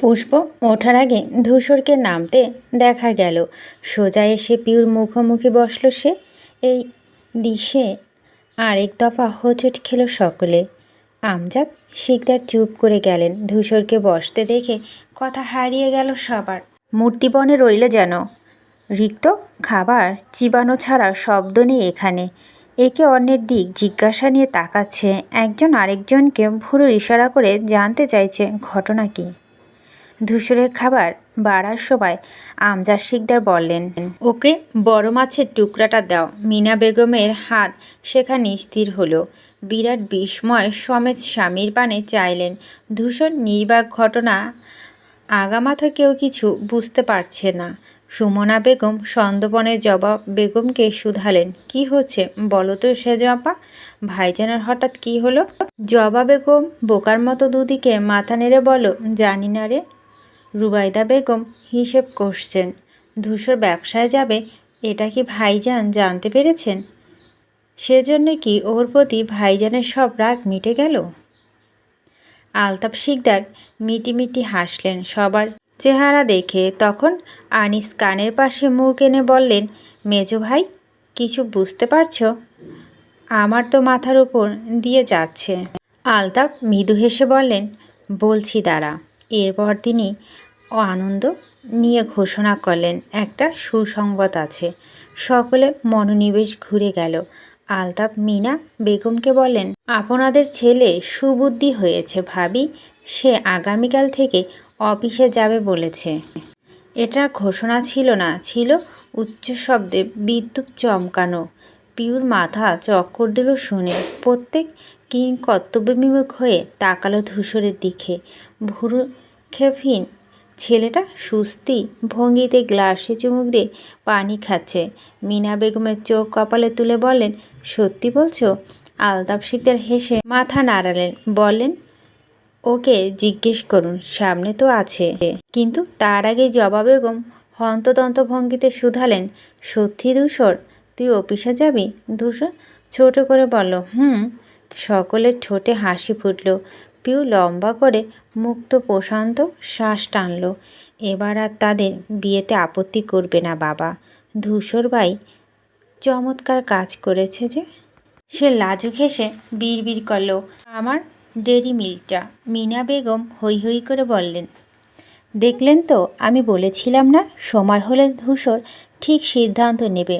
পুষ্প ওঠার আগে ধূসরকে নামতে দেখা গেল। সোজা এসে পিউর মুখোমুখি বসল সে। এই দৃশ্যে আরেক দফা হোঁচট খেলো সকলে। আমজাদ শিকদার চুপ করে গেলেন। ধূসরকে বসতে দেখে কথা হারিয়ে গেল সবার। মূর্তিবনে রইলে যেন। রিক্ত খাবার চিবানো ছাড়া শব্দ নেই এখানে। একে অন্যের দিক জিজ্ঞাসা নিয়ে তাকাচ্ছে। একজন আরেকজনকে ভুরু ইশারা করে জানতে চাইছে ঘটনা কী। ধূসরের খাবার বাড়ার সময় আমজাদ শিকদার বললেন, ওকে, বড় মাছের টুকরাটা দাও। মিনা বেগমের হাত সেখানে স্থির হলো। বিরাট বিস্ময় সমেত স্বামীর পানে চাইলেন। ধূসর নির্বাক ঘটনা আগামাথা কেউ কিছু বুঝতে পারছে না। সুমনা বেগম সন্দপনের জবাব বেগমকে শুধালেন, কি হচ্ছে? বলো তো সে জবা ভাইজানের হঠাৎ কি হলো? জবা বেগম বোকার মতো দুদিকে মাথা নেড়ে বলো জানি না রে। রুবাইদা বেগম হিসেব করছেন। ধূসর ব্যবসায় যাবে, এটা কি ভাইজান জানতে পেরেছেন? সেজন্য কি ওর প্রতি ভাইজানের সব রাগ মিটে গেল? আলতাপ শিকদার মিটি হাসলেন সবার চেহারা দেখে। তখন আনিস কানের পাশে মুখ এনে বললেন, মেজো ভাই, কিছু বুঝতে পারছ? আমার তো মাথার উপর দিয়ে যাচ্ছে। আলতাপ মৃদু হেসে বললেন, বলছি দাঁড়া। এরপর তিনি ও আনন্দ নিয়ে ঘোষণা করলেন। একটা সুসংবাদ আছে। সকলে মনোনিবেশ ঘুরে গেল। আলতাপ মিনা বেগমকে বলেন আপনাদের ছেলে সুবুদ্ধি হয়েছে ভাবি। সে আগামীকাল থেকে অফিসে যাবে বলেছে। এটা ঘোষণা ছিল না, ছিল উচ্চ শব্দে বিদ্যুৎ চমকানো। পিউর মাথা চক্কর দিল শুনে। প্রত্যেক কিং কর্তব্যবিমুখ হয়ে তাকালো ধূসরের দিকে। ভুরু খেফিন ছেলেটা সুস্থি ভঙ্গিতে গ্লাসে চুমুক দিয়ে পানি খাচ্ছে। মিনা বেগমের চোখ কপালে তুলে বলেন সত্যি বলছো? আলতাপ শিকদার হেসে মাথা নাড়ালেন বলেন ওকে জিজ্ঞেস করুন, সামনে তো আছে। কিন্তু তার আগে জবা বেগম হন্তদন্ত ভঙ্গিতে শুধালেন, সত্যি ধূসর, তুই অফিসে যাবি? ধূসর ছোট করে বলল, হুম। সকলের ঠোঁটে হাসি ফুটল। পিউ লম্বা করে মুক্ত প্রশান্ত শ্বাস টানল। এবার আর তাদের বিয়েতে আপত্তি করবে না বাবা। ধূসর ভাই চমৎকার কাজ করেছে যে সে লাজুক হেসে বিড়বিড় করল, আমার ডেরি মিল্কটা। মিনা বেগম হৈ হৈ করে বললেন, দেখলেন তো, আমি বলেছিলাম না সময় হলে ধূসর ঠিক সিদ্ধান্ত নেবে।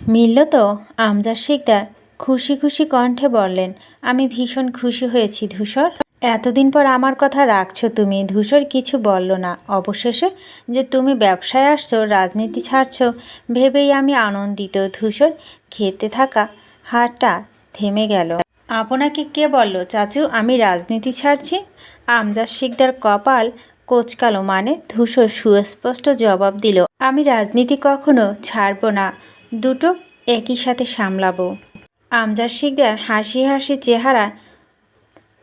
মিলল তো, আমজাদ শিকদার খুশি খুশি কণ্ঠে বললেন, আমি ভীষণ খুশি হয়েছি ধূসর। এতদিন পর আমার কথা রাখছো তুমি। ধূসর কিছু বলল না। অবশেষে যে তুমি ব্যবসায় আসছো, রাজনীতি ছাড়ছো, ভেবেই আমি আনন্দিত। ধূসর খেতে থাকা হাটটা থেমে গেল। আপনাকে কে বলল, চাচু, আমি রাজনীতি ছাড়ছি? আমজাদ শিকদার কপাল কোচকালো মানে ধূসর সুস্পষ্ট জবাব দিল, আমি রাজনীতি কখনো ছাড়ব না, দুটো একই সাথে সামলাবো। আমজাদ শিকদার হাসি হাসি চেহারা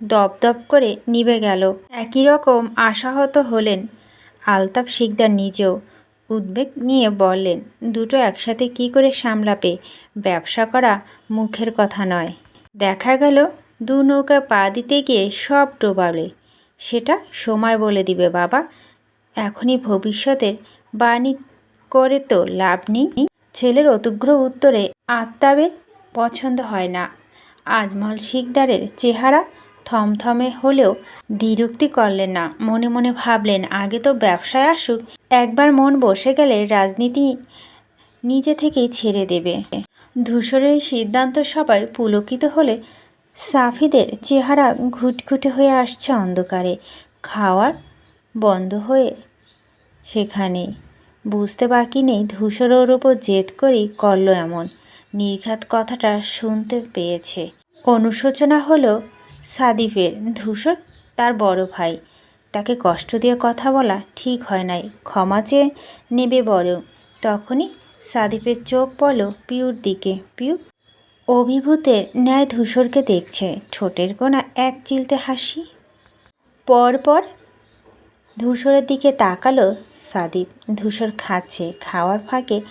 দপদপ করে নিভে গেল। একই রকম আশাহত হলেন আলতাপ শিকদার নিজেও। উদ্বেগ নিয়ে বললেন, দুটো একসাথে কি করে সামলাবে? ব্যবসা করা মুখের কথা নয়। দেখা গেল, দু নৌকায় পা দিতে গিয়ে সব ডোবাবে সেটা সময় বলে দিবে বাবা। এখনই ভবিষ্যতের বাণী করে তো লাভ নেই। ছেলের অতুগ্র উত্তরে আত্মাবের পছন্দ হয় না। আজমল শিকদারের চেহারা থমথমে হলেও দ্বিরুক্তি করলেন না। মনে মনে ভাবলেন, আগে তো ব্যবসায় আসুক, একবার মন বসে গেলে রাজনীতি নিজে থেকেই ছেড়ে দেবে। ধূসরের সিদ্ধান্ত সবাই পুলকিত হলে সাফিদের চেহারা ঘুটঘুটে হয়ে আসছে অন্ধকারে। খাওয়ার বন্ধ হয়ে সেখানে। বুঝতে বাকি নেই ধূসর ওর ওপর জেদ করেই করল এমন। নির্ঘাত কথাটা শুনতে পেয়েছে। অনুশোচনা হলো সাদিফের ধূসর, তার বড় ভাই। তাকে কষ্ট দিয়ে কথা বলা ঠিক হয় নাই, ক্ষমা চেয়ে নেবে বড় তখনই সাদিফের চোখ পড়ল পিউর দিকে। পিউ অভিভূতের ন্যায় ধূসরকে দেখছে, ঠোঁটের কোনা এক চিলতে হাসি। পরপর ধূসরের দিকে তাকালো সাদীপ ধূসর খাচ্ছে, খাওয়ার ফাঁকে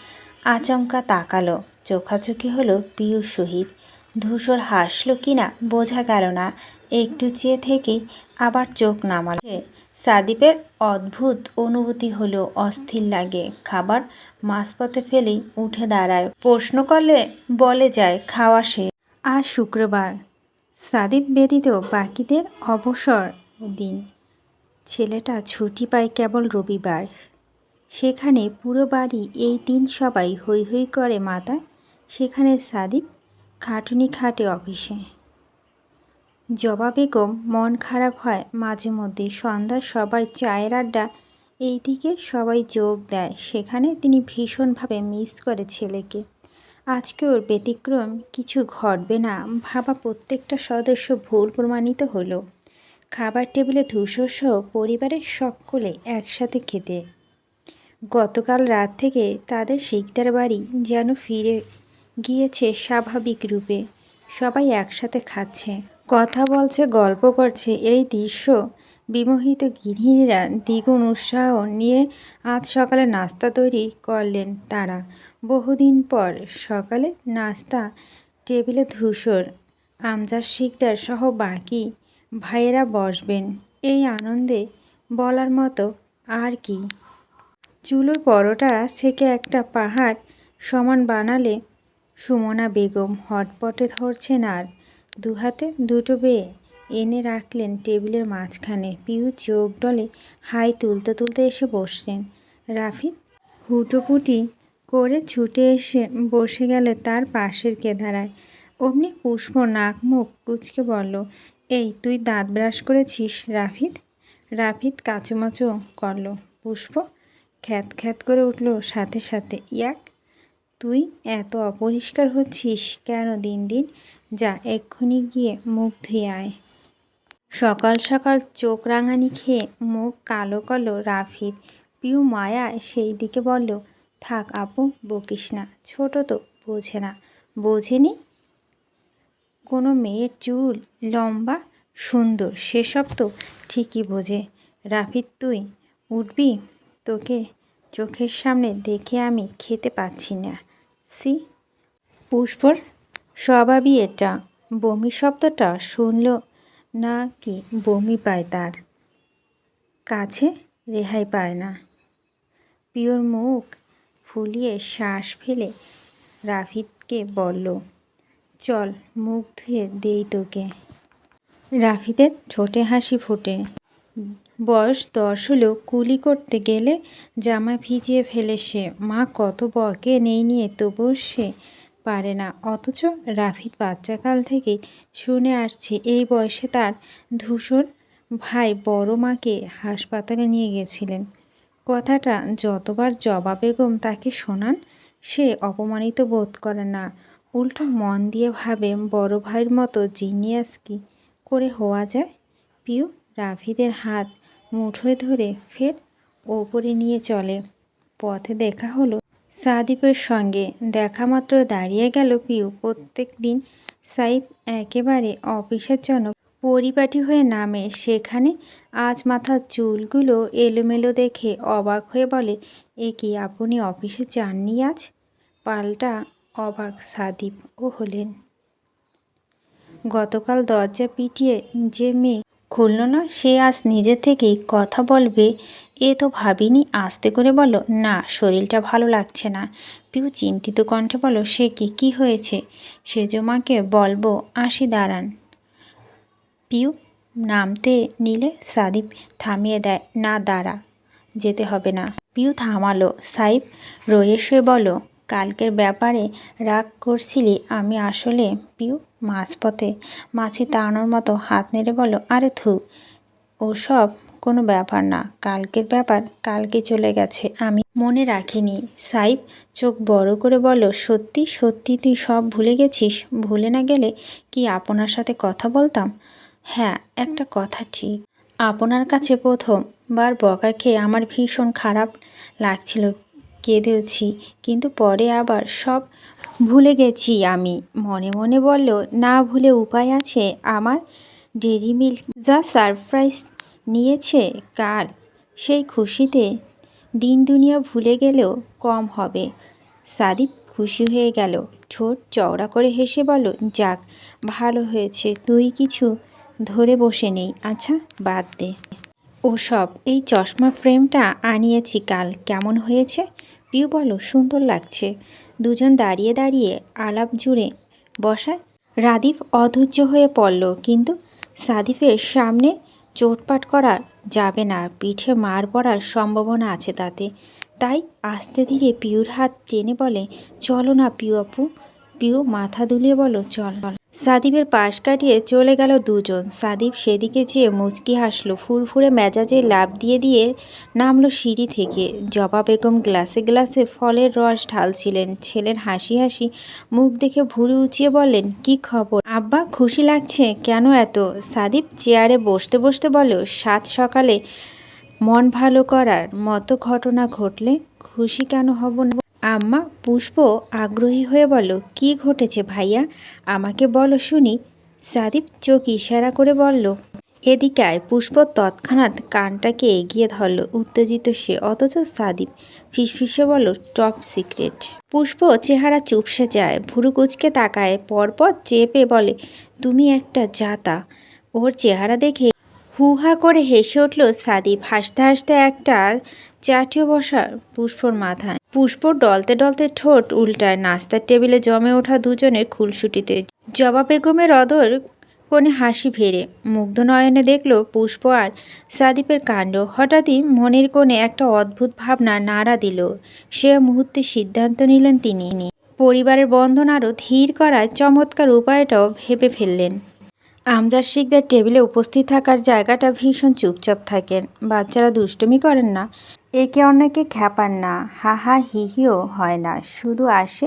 আচমকা তাকালো। চোখাচোখি হলো পিউর সহিত। ধূসর হাসলো কিনা বোঝা গেল না। একটু চেয়ে থেকেই আবার চোখ নামালে সাদীপের অদ্ভুত অনুভূতি হলো অস্থির লাগে। খাবার মাঝপথে ফেলেই উঠে দাঁড়ায়। প্রশ্ন করলে বলে যায়, খাওয়া শেষ। আজ শুক্রবার। সাদীপ ব্যতীত বাকিদের অবসর দিন। ছেলেটা ছুটি পায় কেবল রবিবার। সেখানে পুরো বাড়ি এই দিন সবাই হৈ হৈ করে মাতায়। সেখানে সাদীপ খাটুনি খাটে অফিসে। জবা বেগম মন খারাপ হয় মাঝে মধ্যে। সন্ধ্যা সবাই চায়ের আড্ডা, এইদিকে সবাই যোগ দেয়। সেখানে তিনি ভীষণভাবে মিস করে ছেলেকে। আজকে ওর ব্যতিক্রম, কিছু ঘটবে না। ভাবা প্রত্যেকটা সদস্য ভুল প্রমাণিত হলো। খাবার টেবিলে ধূসর সহ পরিবারের সকলে একসাথে খেতে। গতকাল রাত থেকে তাদের শিকদার বাড়ি যেন ফিরে গিয়েছে স্বাভাবিক রূপে। সবাই একসাথে খাচ্ছে। কথা বলছে, গল্প করছে। এই দৃশ্য বিমোহিত গৃহিণীরা দ্বিগুণ উৎসাহ নিয়ে আজ সকালে নাস্তা তৈরি করলেন তারা। বহুদিন পর সকালে নাস্তা, টেবিলে ধূসর আমজার শিকদার সহ বাকি ভাইয়েরা বসবেন। এই আনন্দে বলার মতো আর কি। চুলো পরোটা সেকে একটা পাহাড় সমান বানালে সুমনা বেগম হটপটে ধরছেন আর। দুহাতে দুটো বেয়ে এনে রাখলেন টেবিলের মাঝখানে। পিউ চোখ ডলে হাই তুলতে তুলতে এসে বসছেন। রাফিদ হুটোপুটি করে ছুটে এসে বসে গেলে তার পাশের কেদারায় অমনি পুষ্প নাক মুখ কুচকে বলল, এই, তুই দাঁত ব্রাশ করেছিস রাফিদ রাফিদ কাচুমাচু করল। পুষ্প খ্যাত খ্যাত করে উঠল সাথে সাথে। ইয়াক তুই এত অপরিষ্কার হচ্ছিস কেন দিন দিন? যা, এক্ষুনি গিয়ে মুখ ধুয়ে আয়। সকাল সকাল চোখ রাঙানি খেয়ে মুখ কালো কালো রাফির পিউ মায়া সেই দিকে বলল, থাক আপু, বকিস না, ছোট তো, বোঝে না। বোঝেনি? কোনো মেয়ের চুল, লম্বা, সুন্দর, সেসব তো ঠিকই বোঝে। রাফির তুই উঠবি? তোকে চোখের সামনে দেখে আমি খেতে পাচ্ছি না। সি। পুষ্পর স্বভাবই এটা। বমি শব্দটা শুনল না কি বমি পায় তার। কাছে রেহাই পায় না। পিওর মুখ ফুলিয়ে শ্বাস ফেলে রাফিদকে বলল, চল, মুখ ধুয়ে দেই তোকে। রাফিদের ঠোঁটে হাসি ফোটে। বয়স দশ হলেও কুলি করতে গেলে জামা ভিজিয়ে ফেলে সে। মা কত বকে নেই নিয়ে তবুও সে পারে না। অথচ রাফিদ বাচ্চাকাল থেকেই শুনে আসছে এই বয়সে তার ধূসর ভাই বড় মাকে হাসপাতালে নিয়ে গেছিলেন। কথাটা যতবার জবা বেগম তাকে শোনান, সে অপমানিত বোধ করে না। উল্টো মন দিয়ে ভাবে, বড় ভাইয়ের মতো জিনিয়াস কি করে হওয়া যায়? পিউ রাফিদের হাত মুঠোয় ধরে ফের ওপরে নিয়ে চলে। পথে দেখা হলো সাদীপের সঙ্গে। দেখা মাত্র দাঁড়িয়ে গেল পিউ। প্রত্যেক দিন সাইফ একেবারে অফিসের জন্য পরিপাটি হয়ে নামে। সেখানে আজ মাথার চুলগুলো এলোমেলো দেখে অবাক হয়ে বলে, এ কি আপনি অফিসে যাননি আজ? পাল্টা অবাক সাদীপ ও হলেন। গতকাল দরজা পিটিয়ে যে মেয়ে খুলল না। সে আজ নিজে থেকেই কথা বলবে, এ তো ভাবিনি। আস্তে করে বলো, না, শরীরটা ভালো লাগছে না। পিউ চিন্তিত কণ্ঠে বলো সে কি, কী হয়েছে? সেজমাকে বলব, আসি দাঁড়ান। পিউ নামতে নিলে সাদীপ থামিয়ে দেয়, না, দাঁড়া, যেতে হবে না। পিউ থামালো সাইব রয়ে শুয়ে বলো কালকের ব্যাপারে রাগ করছিলি আমি আসলে? পিউ, মাঝপথে। মাছি তাড়ানোর মতো হাত নেড়ে বলো আরে থু, ওসব কোনো ব্যাপার না। কালকের ব্যাপার কালকে চলে গেছে, আমি মনে রাখিনি। সাইব চোখ বড় করে বলো সত্যি সত্যি তুই সব ভুলে গেছিস? ভুলে না গেলে কি আপনার সাথে কথা বলতাম? হ্যাঁ একটা কথা ঠিক। আপনার কাছে প্রথমবার বকা খেয়ে আমার ভীষণ খারাপ লাগছিল। কেঁদেছি কিন্তু পরে আবার সব ভুলে গেছি আমি। মনে মনে বলল, না ভুলে উপায় আছে আমার? ডেরি মিল্ক যা সারপ্রাইজ নিয়েছে কার? সেই খুশিতে দিন দুনিয়া ভুলে গেলেও কম হবে। সাদীপ খুশি হয়ে গেল। ঠোঁট চওড়া করে হেসে বলল, যাক, ভালো হয়েছে। তুই কিছু ধরে বসে নেই। আচ্ছা বাদ দে। ওসব, এই চশমা ফ্রেমটা আনিয়েছি কাল। কেমন হয়েছে? পিউ বলো সুন্দর লাগছে। দুজন দাঁড়িয়ে দাঁড়িয়ে আলাপ জুড়ে বসায়। রাদীপ অধৈর্য হয়ে পড়ল, কিন্তু সাদিফের সামনে চোটপাট করা যাবে না। পিঠে মার পড়ার সম্ভাবনা আছে তাতে। তাই আস্তে ধীরে পিউর হাত টেনে বলে, চলো না পিউ আপু। পিউ মাথা দুলিয়ে বলো চল। সাদিবের পাশ কাটিয়ে চলে গেল দুজন। সাদিব সেদিকে চেয়ে মুচকি হাসলো, ফুরফুরে মেজাজে লাভ দিয়ে দিয়ে নামলো সিঁড়ি থেকে। জবা বেগম গ্লাসে গ্লাসে ফলের রস ঢালছিলেন। ছেলের হাসি হাসি মুখ দেখে ভুরু উঁচিয়ে বললেন, কি খবর? আব্বা, খুশি লাগছে? কেন এত? সাদিব চেয়ারে বসতে বসতে বলো সাত সকালে মন ভালো করার মতো ঘটনা ঘটলে খুশি কেন হব না? আম্মা, পুষ্প আগ্রহী হয়ে বলো কি ঘটেছে ভাইয়া? আমাকে বলো শুনি। সাদীপ চোখ ইশারা করে বলল, এদিকে আয়। পুষ্প তৎক্ষণাৎ কানটাকে এগিয়ে ধরল। উত্তেজিত সে, অথচ সাদীপ ফিসফিসে বলল, টপ সিক্রেট। পুষ্প চেহারা চুপসে যায়, ভুরু কুচকে তাকায়, পরপর চেপে বলে, তুমি একটা জাতা। ওর চেহারা দেখে হুহা করে হেসে উঠল সাদীপ হাসতে হাসতে একটা চাটিয়ে বসা পুষ্পর মাথায়। পুষ্প ডলতে ডলতে ঠোঁট উল্টায় নাস্তার টেবিলে জমে ওঠা দুজনের খুলসুটিতে। জবা বেগমের অদর কোণে হাসি ফেরে। মুগ্ধ নয়নে দেখল পুষ্প আর সাদীপের কাণ্ড। হঠাৎই মনের কোণে একটা অদ্ভুত ভাবনা নাড়া দিল। সে মুহূর্তে সিদ্ধান্ত নিলেন তিনি। পরিবারের বন্ধন আরও ধীর করার চমৎকার উপায়টাও ভেবে ফেললেন। আমজাদ শিকদার টেবিলে উপস্থিত থাকার জায়গাটা ভীষণ চুপচাপ থাকেন বাচ্চারা দুষ্টুমি করেন না। একে অন্যকে খ্যাপান না, হা হা হি হিও হয় না, শুধু আসে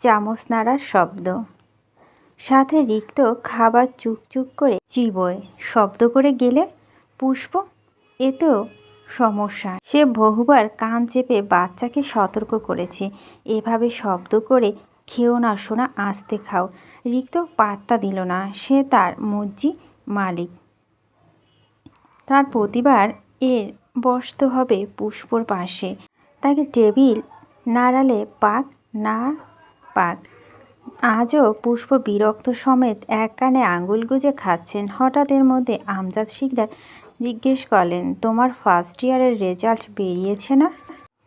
চামচ নাড়ার শব্দ। সাথে রিক্ত খাবার চুকচুক করে চিবোয়, শব্দ করে গেলে পুষ্প এতেও সমস্যা। সে বহুবার কান চেপে বাচ্চাকে সতর্ক করেছে, এভাবে শব্দ করে খেও না শোনা আস্তে খাও। রিক্ত পাত্তা দিল না, সে তার মজ্জি মালিক। তার প্রতিবার এর বসতে হবে পুষ্পর পাশে। তাকে টেবিল, নাড়ালে পাক, না পাক। আজও পুষ্প বিরক্ত সমেত এক কানে আঙুল গুজে খাচ্ছেন। হঠাৎ এর মধ্যে আমজাদ শিকদার জিজ্ঞেস করলেন, তোমার ফার্স্ট ইয়ারের রেজাল্ট বেরিয়েছে না?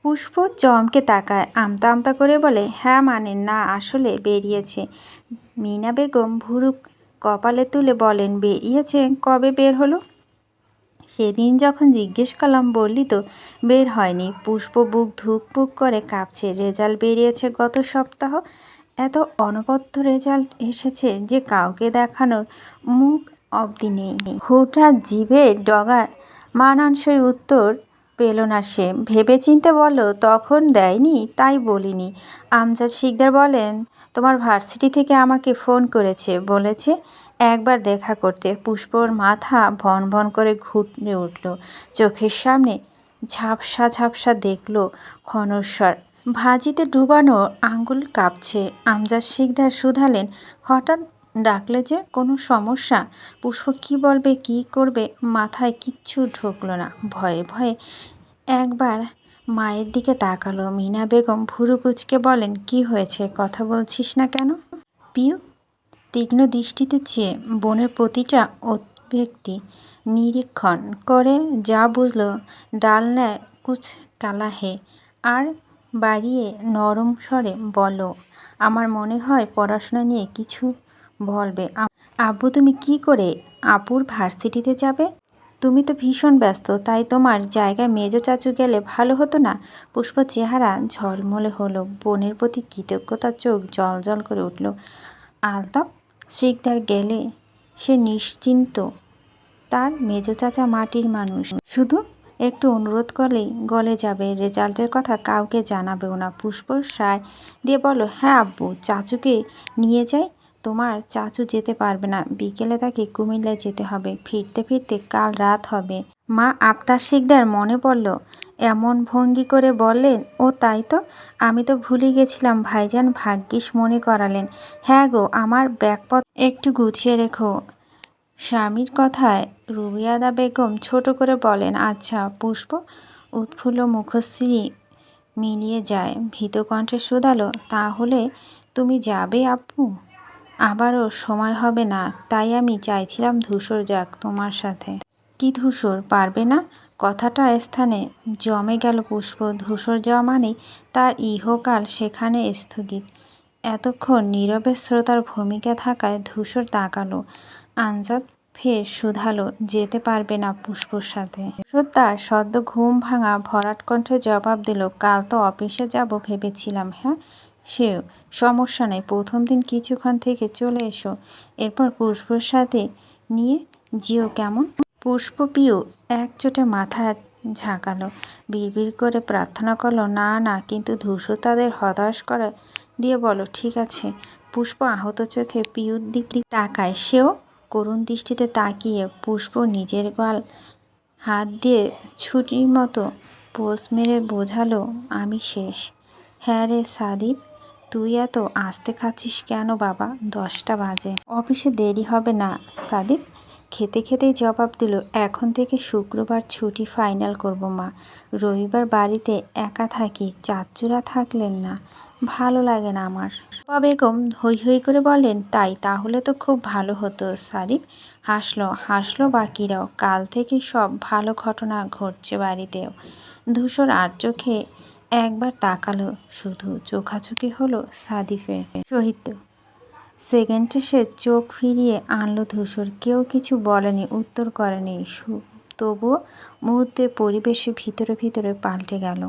পুষ্প চমকে তাকায়, আমতা আমতা করে বলে হ্যাঁ মানে না, আসলে বেরিয়েছে। মিনা বেগম ভুরুক কপালে তুলে বলেন, বেরিয়েছে? কবে বের হলো? সেদিন যখন জিজ্ঞেস করলাম, বললি তো, বের হয়নি। পুষ্প বুক ধুকপুক করে কাঁপছে। রেজাল্ট বেরিয়েছে গত সপ্তাহ। এত অনবদ্য রেজাল্ট এসেছে যে কাউকে দেখানোর মুখ অবধি নেই। হঠাৎ জিভে ডগা মানানসই উত্তর পেল না সে। ভেবে চিনতে বলো তখন দেয়নি, তাই বলিনি। আমজাদ শিকদার বলেন, তোমার ভার্সিটি থেকে আমাকে ফোন করেছে। বলেছে একবার দেখা করতে পুষ্পর মাথা ভন ভন করে ঘুরে উঠল। চোখের সামনে ঝাপসা ঝাপসা দেখল ক্ষণস্বর। ভাজিতে ডুবানো আঙ্গুল কাঁপছে। আমজাদ শিকদার শুধালেন। হঠাৎ ডাকলে যে কোনো সমস্যা? পুষ্প কি বলবে, কি করবে? মাথায় কিচ্ছু ঢুকলো না। ভয়ে ভয়ে একবার মায়ের দিকে তাকালো। মিনা বেগম ভুরু কুচকে বলেন, কি হয়েছে? কথা বলছিস না কেন? পিউ তীক্ষ্ণ দৃষ্টিতে চেয়ে বনের প্রতিটা ব্যক্তি নিরীক্ষণ করে যা বুঝলো, ডাল নেয় কুচ কালা হে। আর বাড়িয়ে নরম স্বরে বলো, আমার মনে হয় পড়াশোনা নিয়ে কিছু বলবে। আব্বু, তুমি কি করে আপুর ভার্সিটিতে যাবে? তুমি তো ভীষণ ব্যস্ত, তাই তোমার জায়গায় মেজো চাচু গেলে ভালো হতো না? পুষ্প চেহারা ঝলমলে হলো, বোনের প্রতি কৃতজ্ঞতার চোখ জল জল করে উঠল। আলতাপ শিকদার গেলে সে নিশ্চিন্ত। তার মেজ চাচা মাটির মানুষ। শুধু একটু অনুরোধ করলেই গলে যাবে। রেজাল্টের কথা কাউকে জানাবেও না। পুষ্প সায় দিয়ে বলো হ্যাঁ আব্বু, চাচুকে নিয়ে যাই। তোমার চাচু যেতে পারবে না। বিকেলে তাকে কুমিল্লায় যেতে হবে। ফিরতে ফিরতে কাল রাত হবে। মা আফতার শিকদার মনে পড়ল, এমন ভঙ্গি করে বললেন? ও তাই তো? আমি তো ভুলে গেছিলাম ভাইজান ভাগ্যিস মনে করালেন। হ্যাঁ গো, আমার ব্যাগপত্র একটু গুছিয়ে রেখো। স্বামীর কথায় রুবিয়াদা বেগম ছোট করে বলেন আচ্ছা পুষ্প। উৎফুল্ল মুখশ্রী মিলিয়ে যায়, ভীত কণ্ঠে শুধালো, তাহলে তুমি যাবে আপু? আবারও সময় হবে না, তাই আমি চাইছিলাম ধূসর যাক তোমার সাথে। কি ধূসর, পারবে না? কথাটা স্থানে জমে গেল পুষ্প। ধূসর যাওয়া মানেই তার ইহকাল সেখানে স্থগিত। এতক্ষণ নীরবে শ্রোতার ভূমিকা থাকায় ধূসর তাকালো। আঞ্জাদ ফের শুধালো, যেতে পারবে না পুষ্পর সাথে। তার সদ্য ঘুম ভাঙা ভরাট কণ্ঠে জবাব দিল, কাল তো অফিসে যাব ভেবেছিলাম হ্যাঁ? সেও, সমস্যা নেই, প্রথম দিন কিছুক্ষণ থেকে চলে এসো। এরপর পুষ্পর সাথে নিয়ে জিও কেমন? পুষ্প পিউ একচোটে মাথা ঝাঁকালো। বিড়বিড় করে প্রার্থনা করল, না না, কিন্তু ধূসর তাদের হতাশ করে। দিয়ে বলো ঠিক আছে। পুষ্প আহত চোখে পিউর দিক দিক তাকায়। সেও করুণ দৃষ্টিতে তাকিয়ে পুষ্প নিজের গাল হাত দিয়ে ছুটির মতো পোষ মেরে বোঝালো, আমি শেষ। হ্যাঁ রে সাদীপ, তুই এত আসতে খাচ্ছিস কেন বাবা? দশটা বাজে। অফিসে দেরি হবে না, সাদীপ। খেতে খেতেই জবাব দিল, এখন থেকে শুক্রবার ছুটি ফাইনাল করব, মা। রবিবার বাড়িতে একা থাকি চাচ্চুরা থাকলেন না। ভালো লাগে না আমার। রূপা বেগম হৈ হৈ করে বললেন, তাই, তাহলে তো খুব ভালো হতো সাদিক হাসলো হাসলো বাকিরাও। কাল থেকে সব ভালো ঘটনা ঘটছে বাড়িতেও। ধূসর আর চোখে একবার তাকালো, শুধু চোখাচোখি হলো সাদিফের সহিত। সেকেন্ডে সে চোখ ফিরিয়ে আনলো ধূসর। কেউ কিছু বলেনি, উত্তর করেনি। তবুও মুহূর্তে পরিবেশে ভিতরে ভিতরে পাল্টে গেল।